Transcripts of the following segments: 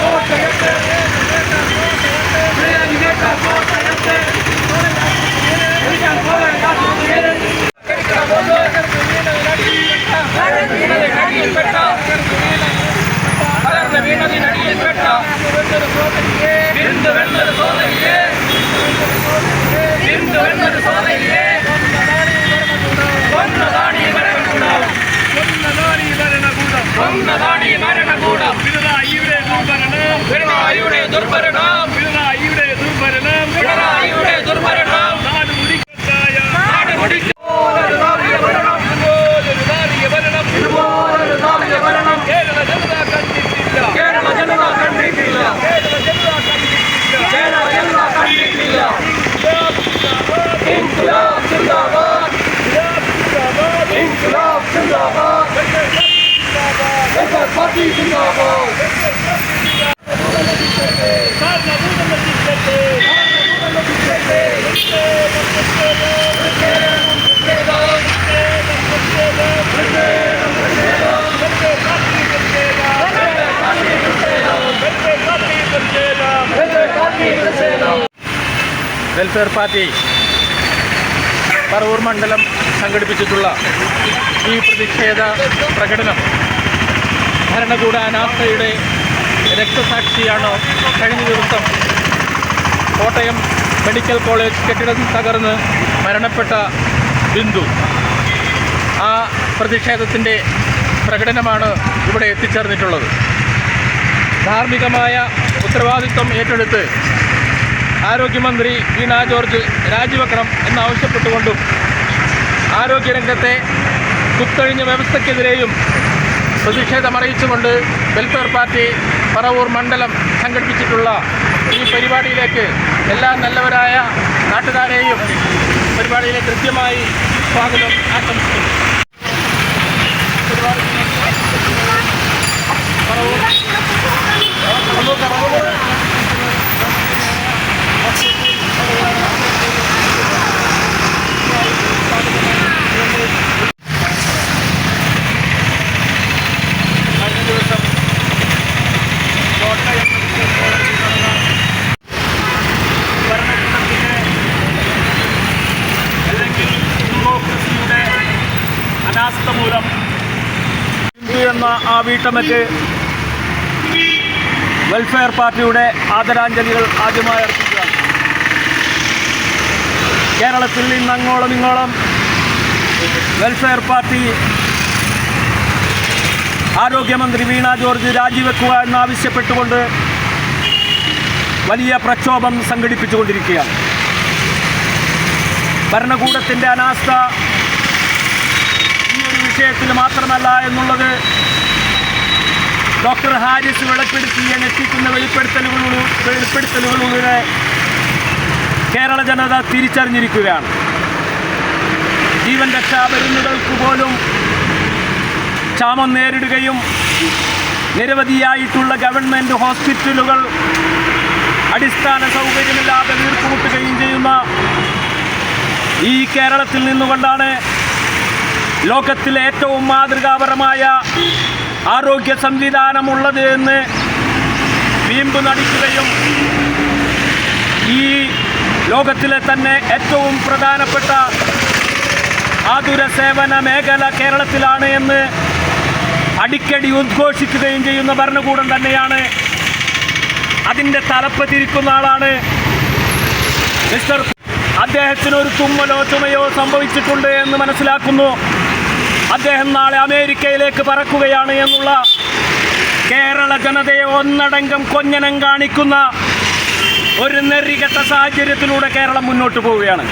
போட்டே welfare party Paravur മണ്ഡലം സംഘടിപ്പിച്ചിട്ടുള്ള ഈ പ്രതിഷേധ പ്രകടനം ഭരണകൂട അനാസ്ഥയുടെ രക്തസാക്ഷിയാണ് കഴിഞ്ഞ ദിവസം കോട്ടയം മെഡിക്കൽ കോളേജ് കെട്ടിടം തകർന്ന് മരണപ്പെട്ട ബിന്ദു? ആ പ്രതിഷേധത്തിന്റെ പ്രകടനമാണ് ഇവിടെ എത്തിച്ചേർന്നിട്ടുള്ളത്. ധാർമ്മികമായ ഉത്തരവാദിത്വം ഏറ്റെടുത്ത് ആരോഗ്യമന്ത്രി വീണ ജോർജ് രാജിവെക്കണം എന്നാവശ്യപ്പെട്ടുകൊണ്ടും ആരോഗ്യരംഗത്തെ കുത്തഴിഞ്ഞ വ്യവസ്ഥയ്ക്കെതിരെയും പ്രതിഷേധമറിയിച്ചുകൊണ്ട് വെൽഫെയർ പാർട്ടി പറവൂർ മണ്ഡലം സംഘടിപ്പിച്ചിട്ടുള്ള ഈ പരിപാടിയിലേക്ക് എല്ലാ നല്ലവരായ നാട്ടുകാരെയും പരിപാടിയിലെ കൃത്യമായി സ്വാഗതം ആശംസിക്കുന്നു. പറവൂർ പറവൂർ പറവൂർ കഴിഞ്ഞ ദിവസം കോട്ടയം ഭരണകൂടത്തിന്റെ അല്ലെങ്കിൽ ഡെമോക്രസിയുടെ അനാസ്ഥ മൂലം ഹിന്ദു എന്ന ആ വീട്ടമ്മയ്ക്ക് വെൽഫെയർ പാർട്ടിയുടെ ആദരാഞ്ജലികൾ ആദ്യമായി അർപ്പിക്കുകയാണ്. കേരളത്തിൽ നിന്ന് അങ്ങോളം ഇങ്ങോളം വെൽഫെയർ പാർട്ടി ആരോഗ്യമന്ത്രി വീണ ജോർജ് രാജിവെക്കുക എന്നാവശ്യപ്പെട്ടുകൊണ്ട് വലിയ പ്രക്ഷോഭം സംഘടിപ്പിച്ചുകൊണ്ടിരിക്കുകയാണ്. ഭരണകൂടത്തിന്റെ അനാസ്ഥ ഈ ഒരു വിഷയത്തിൽ മാത്രമല്ല എന്നുള്ളത് ഡോക്ടർ ഹാരിസ് വെളിപ്പെടുത്തിയ ഞെട്ടിക്കുന്ന വെളിപ്പെടുത്തലുകളിലൂടെ വെളിപ്പെടുത്തലുകളുടെ കേരള ജനത തിരിച്ചറിഞ്ഞിരിക്കുകയാണ്. ജീവൻ രക്ഷാ മരുന്നുകൾക്ക് പോലും ക്ഷാമം നേരിടുകയും നിരവധിയായിട്ടുള്ള ഗവൺമെന്റ് ഹോസ്പിറ്റലുകൾ അടിസ്ഥാന സൗകര്യമില്ലാതെ വീർപ്പുമുട്ടുകയും ചെയ്യുന്ന ഈ കേരളത്തിൽ നിന്നുകൊണ്ടാണ് ലോകത്തിലെ ഏറ്റവും മാതൃകാപരമായ ആരോഗ്യ സംവിധാനമുള്ളത് എന്ന് വീമ്പ് നടിക്കുകയും ഈ ലോകത്തിലെ തന്നെ ഏറ്റവും പ്രധാനപ്പെട്ട ആതുര സേവന മേഖല കേരളത്തിലാണ് എന്ന് അടിക്കടി ഉദ്ഘോഷിക്കുകയും ചെയ്യുന്ന ഭരണകൂടം തന്നെയാണ്. അതിന്റെ തലപ്പത്തിരിക്കുന്ന ആളാണ് മിസ്റ്റർ അദ്ദേഹത്തിന് ഒരു തുമ്മലോ ചുമയോ സംഭവിച്ചിട്ടുണ്ട് എന്ന് മനസ്സിലാക്കുന്നു. അദ്ദേഹം നാളെ അമേരിക്കയിലേക്ക് പറക്കുകയാണ് എന്നുള്ള കേരള ജനതയെ ഒന്നടങ്കം കൊഞ്ഞനം കാണിക്കുന്ന ഒരു നെറികെട്ട സാഹചര്യത്തിലൂടെ കേരളം മുന്നോട്ട് പോവുകയാണ്.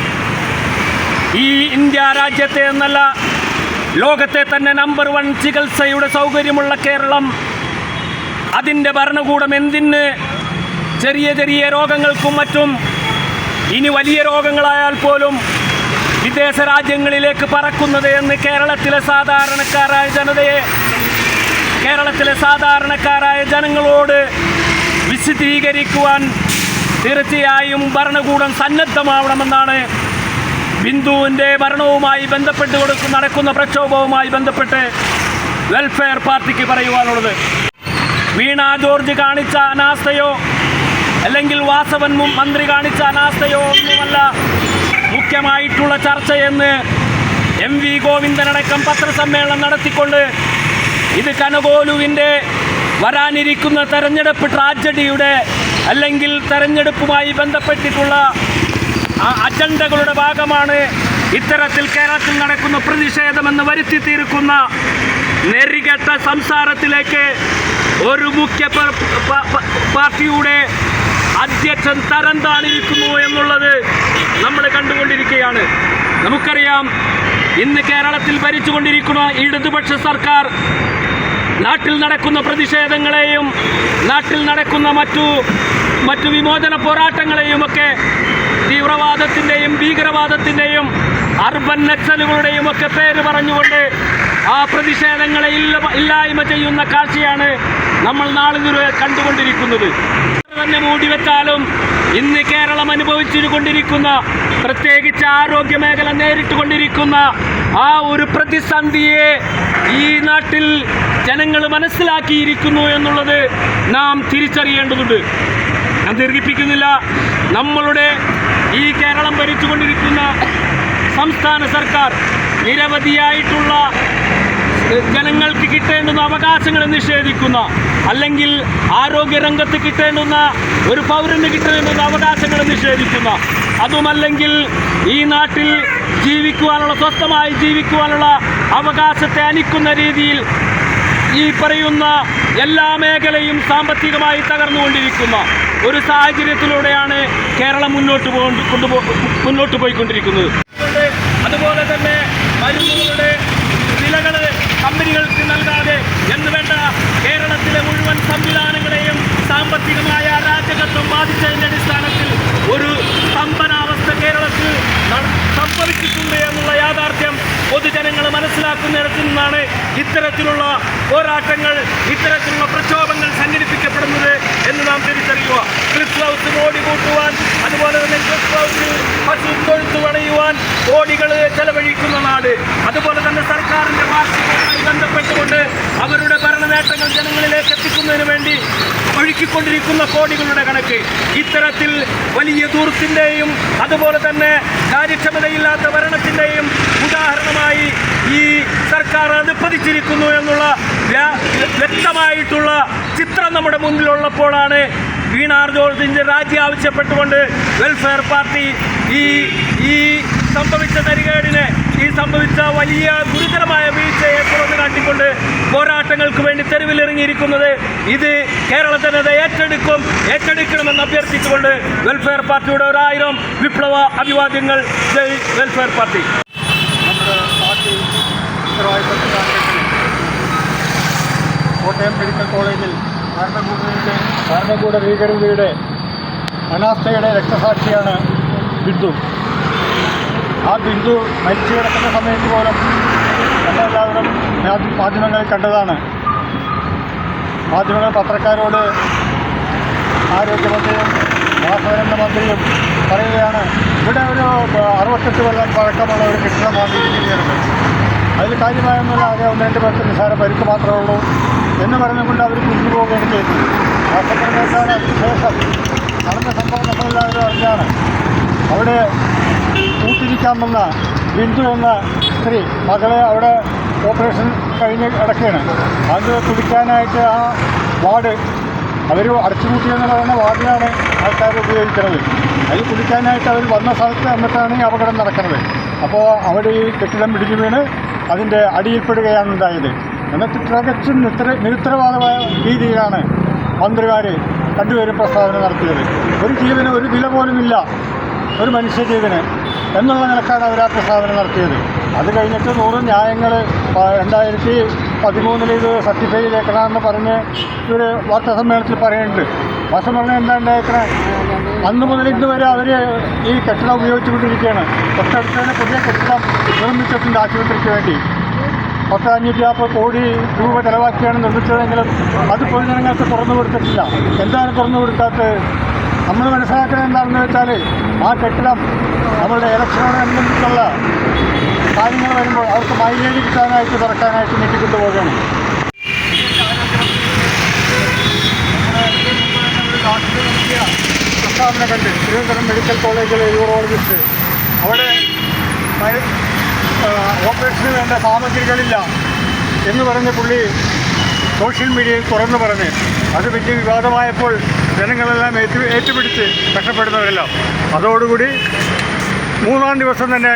ഈ ഇന്ത്യ രാജ്യത്തെ എന്നല്ല ലോകത്തെ തന്നെ നമ്പർ വൺ ചികിത്സയുടെ സൗകര്യമുള്ള കേരളം. അതിന്റെ ഭരണകൂടം എന്തിന് ചെറിയ ചെറിയ രോഗങ്ങൾക്കും മറ്റും ഇനി വലിയ രോഗങ്ങളായാൽ പോലും വിദേശ രാജ്യങ്ങളിലേക്ക് പറക്കുന്നത് എന്ന് കേരളത്തിലെ സാധാരണക്കാരായ ജനതയെ കേരളത്തിലെ സാധാരണക്കാരായ ജനങ്ങളോട് വിശദീകരിക്കുവാൻ തീർച്ചയായും ഭരണകൂടം സന്നദ്ധമാവണമെന്നാണ് ബിന്ദുവിന്റെ ഭരണവുമായി ബന്ധപ്പെട്ട് കൊടുക്കും നടക്കുന്ന പ്രക്ഷോഭവുമായി ബന്ധപ്പെട്ട് വെൽഫെയർ പാർട്ടിക്ക് പറയുവാനുള്ളത്. വീണ ജോർജ് കാണിച്ച അനാസ്ഥയോ അല്ലെങ്കിൽ വാസവൻ മന്ത്രി കാണിച്ച അനാസ്ഥയോ ഒന്നുമല്ല മുഖ്യമായിട്ടുള്ള ചർച്ചയെന്ന് എം വി ഗോവിന്ദനടക്കം പത്രസമ്മേളനം നടത്തിക്കൊണ്ട് ഇത് കനകോലുവിന്റെ വരാനിരിക്കുന്ന തെരഞ്ഞെടുപ്പ് ട്രാജഡിയുടെ അല്ലെങ്കിൽ തെരഞ്ഞെടുപ്പുമായി ബന്ധപ്പെട്ടിട്ടുള്ള അജണ്ടകളുടെ ഭാഗമാണ് ഇത്തരത്തിൽ കേരളത്തിൽ നടക്കുന്ന പ്രതിഷേധമെന്ന് വരുത്തി തീർക്കുന്ന നെറികെട്ട സംസാരത്തിലേക്ക് ഒരു മുഖ്യ പാർട്ടിയുടെ അധ്യക്ഷൻ തരം താണിരിക്കുന്നു എന്നുള്ളത് നമ്മൾ കണ്ടുകൊണ്ടിരിക്കുകയാണ്. നമുക്കറിയാം ഇന്ന് കേരളത്തിൽ ഭരിച്ചുകൊണ്ടിരിക്കുന്ന ഇടതുപക്ഷ സർക്കാർ നാട്ടിൽ നടക്കുന്ന പ്രതിഷേധങ്ങളെയും നാട്ടിൽ നടക്കുന്ന മറ്റു മറ്റു വിമോചന പോരാട്ടങ്ങളെയും ഒക്കെ തീവ്രവാദത്തിന്റെയും ഭീകരവാദത്തിന്റെയും അർബൻ നക്സലുകളുടെയും ഒക്കെ പേര് പറഞ്ഞുകൊണ്ട് ആ പ്രതിഷേധങ്ങളെ ഇല്ല ഇല്ലായ്മ ചെയ്യുന്ന കാഴ്ചയാണ് നമ്മൾ നാളിതുവരെ കണ്ടുകൊണ്ടിരിക്കുന്നത്. തന്നെ മൂടി വെച്ചാലും ഇന്ന് കേരളം അനുഭവിച്ചുകൊണ്ടിരിക്കുന്ന പ്രത്യേകിച്ച് ആരോഗ്യ മേഖല നേരിട്ടുകൊണ്ടിരിക്കുന്ന ആ ഒരു പ്രതിസന്ധിയെ ഈ നാട്ടിൽ ജനങ്ങൾ മനസ്സിലാക്കിയിരിക്കുന്നു എന്നുള്ളത് നാം തിരിച്ചറിയേണ്ടതുണ്ട്. ഞാൻ ദീർഘിപ്പിക്കുന്നില്ല. നമ്മളുടെ ഈ കേരളം ഭരിച്ചുകൊണ്ടിരിക്കുന്ന സംസ്ഥാന സർക്കാർ നിരവധിയായിട്ടുള്ള ജനങ്ങൾക്ക് കിട്ടേണ്ടുന്ന അവകാശങ്ങൾ നിഷേധിക്കുന്ന അല്ലെങ്കിൽ ആരോഗ്യരംഗത്ത് കിട്ടേണ്ടുന്ന ഒരു പൗരന് കിട്ടേണ്ടുന്ന അവകാശങ്ങൾ നിഷേധിക്കുന്ന. അതുമല്ലെങ്കിൽ ഈ നാട്ടിൽ ജീവിക്കുവാനുള്ള സ്വസ്ഥമായി ജീവിക്കുവാനുള്ള അവകാശത്തെ അനിക്കുന്ന രീതിയിൽ ഈ പറയുന്ന എല്ലാ മേഖലയും സാമ്പത്തികമായി തകർന്നുകൊണ്ടിരിക്കുന്ന ഒരു സാഹചര്യത്തിലൂടെയാണ് കേരളം മുന്നോട്ട് കൊണ്ടുപോ മുന്നോട്ട് പോയിക്കൊണ്ടിരിക്കുന്നത്. അതുപോലെ തന്നെ മരുന്നുകളുടെ വിലകൾ തിരിച്ചറിയുക ക്രിസ് ഹൗസ് ഓടി കൂട്ടുവാൻ അതുപോലെ തന്നെ ക്രിസ് ഹൗസിൽ പശു തൊഴുത്ത് പണിയുവാൻ കോടികൾ ചെലവഴിക്കുന്ന നാട്. അതുപോലെ തന്നെ സർക്കാരിന്റെ വാർഷികവുമായി ബന്ധപ്പെട്ടുകൊണ്ട് അവരുടെ ഭരണ നേട്ടങ്ങൾ ജനങ്ങളിലേക്ക് എത്തിക്കുന്നതിന് വേണ്ടി ഒഴുക്കിക്കൊണ്ടിരിക്കുന്ന കോടികളുടെ കണക്ക്. ഇത്തരത്തിൽ വലിയ ദൂരത്തിന്റെയും അതുപോലെ തന്നെ കാര്യക്ഷമതയില്ലാത്ത ഭരണത്തിന്റെയും ഉദാഹരണമായി ഈ സർക്കാർ അനുപ്പതിച്ചിരിക്കുന്നു എന്നുള്ള വ്യക്തമായിട്ടുള്ള ചിത്രം നമ്മുടെ മുന്നിലുള്ളപ്പോഴാണ് വീണാർ ജോർജിന്റെ രാജി ആവശ്യപ്പെട്ടുകൊണ്ട് വെൽഫെയർ പാർട്ടി ഈ ഈ സംഭവിച്ച തരികേടിനെ ഈ സംഭവിച്ച വലിയ ഗുരുതരമായ വീഴ്ചയെ തുറന്നു കാട്ടിക്കൊണ്ട് പോരാട്ടങ്ങൾക്ക് വേണ്ടി തെരുവിലിറങ്ങിയിരിക്കുന്നത് ഇത് കേരളത്തിനത് ഏറ്റെടുക്കും ഏറ്റെടുക്കണമെന്ന് അഭ്യർത്ഥിച്ചുകൊണ്ട് വെൽഫെയർ പാർട്ടിയുടെ ഒരായിരം വിപ്ലവ അഭിവാദ്യങ്ങൾ. ജയ് വെൽഫെയർ പാർട്ടി കോട്ടയം മെഡിക്കൽ കോളേജിൽ ഭരണകൂടത്തിന്റെ ഭരണകൂട ഭീകരതയുടെ അനാസ്ഥയുടെ രക്തസാക്ഷിയാണ് ബിന്ദു. ആ ബിന്ദു മരിച്ചു കിടക്കുന്ന സമയത്ത് പോലും നമ്മളെല്ലാവരും മാധ്യ- മാധ്യമങ്ങളിൽ കണ്ടതാണ്. മാധ്യമങ്ങൾ പത്രക്കാരോട് ആരോഗ്യമന്ത്രിയും വാസവരംഗ മന്ത്രിയും പറയുകയാണ് ഇവിടെ ഒരു അറുപത്തെട്ട് കൊല്ലം പഴക്കമുള്ള ഒരു കെട്ടിടമാണ് ഇരിക്കുന്നത് അതിൽ കാര്യമായൊന്നുമില്ല. ആകെ ഒന്ന് രണ്ട് പേർക്ക് നിസ്സാര പരിക്ക് മാത്രമേ ഉള്ളൂ. എന്ന് പറഞ്ഞുകൊണ്ട് അവർ തിരിഞ്ഞു പോവുകയാണ് ചെയ്തത്. ആശുപത്രിക്കാർ അതിനുശേഷം നടന്ന സംഭവം നമ്മളെല്ലാവരും അറിഞ്ഞാണ്. അവിടെ കൂട്ടിരിക്കാൻ വന്ന ബിന്ദു എന്ന സ്ത്രീ മകളെ അവിടെ ഓപ്പറേഷൻ കഴിഞ്ഞ് കിടക്കുകയാണ്. അത് കുടിക്കാനായിട്ട് ആ വാർഡ് അവർ അടച്ചുപൂട്ടിയെന്ന് പറയുന്ന വാർഡിനാണ് ആൾക്കാർ ഉപയോഗിക്കുന്നത്. അതിൽ കുടിക്കാനായിട്ട് അവർ വന്ന സ്ഥലത്ത് എന്നിട്ടാണ് ഈ അപകടം നടക്കുന്നത്. അപ്പോൾ അവിടെ ഈ കെട്ടിടം പിടിഞ്ഞു വീണ് അതിന്റെ അടിയിൽപ്പെടുകയാണ് ഉണ്ടായത്. എന്നിട്ട് തികച്ചും നിത്ര നിരുത്തരവാദമായ രീതിയിലാണ് മന്ത്രിമാർ രണ്ടുപേരും പ്രസ്താവന നടത്തിയത്. ഒരു ജീവന് ഒരു വില പോലുമില്ല ഒരു മനുഷ്യജീവന് എന്നുള്ള നിലക്കാണ് അവർ ആ പ്രസ്താവന നടത്തിയത്. അത് കഴിഞ്ഞിട്ട് നൂറ് ന്യായങ്ങൾ രണ്ടായിരത്തി പതിമൂന്നിൽ ഇത് സർട്ടിഫൈ ചെയ്തേക്കണമെന്ന് പറഞ്ഞ് ഇവർ വാർത്താ സമ്മേളനത്തിൽ പറയുന്നുണ്ട്. വാസം പറഞ്ഞാൽ എന്താ ഉണ്ടായേക്കണേ? അന്ന് മുതൽ ഇന്ന് വരെ അവർ ഈ കെട്ടിടം ഉപയോഗിച്ചുകൊണ്ടിരിക്കുകയാണ്. തൊട്ടടുത്ത് തന്നെ പുതിയ കെട്ടിടം നിർമ്മിച്ചിട്ടുണ്ട് ആശുപത്രിക്ക് വേണ്ടി. പത്ത് അഞ്ഞൂറ്റി നാൽപ്പത് കോടി രൂപ ചെലവാക്കിയാണ് നിർമ്മിച്ചതെങ്കിലും അത് പൊതുജനങ്ങൾക്ക് തുറന്നു കൊടുത്തിട്ടില്ല. എന്താണ് തുറന്നു കൊടുക്കാത്തത്? നമ്മൾ മനസ്സിലാക്കുന്നത് എന്താണെന്ന് വെച്ചാൽ ആ കെട്ടിടം നമ്മളുടെ ഇലക്ഷനോടനുബന്ധിച്ചുള്ള കാര്യങ്ങൾ വരുമ്പോൾ അവർക്ക് മൈലേജ് കിട്ടാനായിട്ട് തുറക്കാനായിട്ട് നീട്ടിക്കൊണ്ടു പോവുകയാണ്. പ്രസ്താവന കണ്ട് തിരുവനന്തപുരം മെഡിക്കൽ കോളേജിലെ യൂറോളജിസ്റ്റ് അവിടെ ഓപ്പറേഷന് വേണ്ട സാമഗ്രികളില്ല എന്ന് പറഞ്ഞ് പുള്ളി സോഷ്യൽ മീഡിയയിൽ തുറന്നു പറഞ്ഞ്. അത് വലിയ വിവാദമായപ്പോൾ ജനങ്ങളെല്ലാം ഏറ്റു ഏറ്റുപിടിച്ച് കഷ്ടപ്പെടുന്നവരെല്ലാം. അതോടുകൂടി മൂന്നാം ദിവസം തന്നെ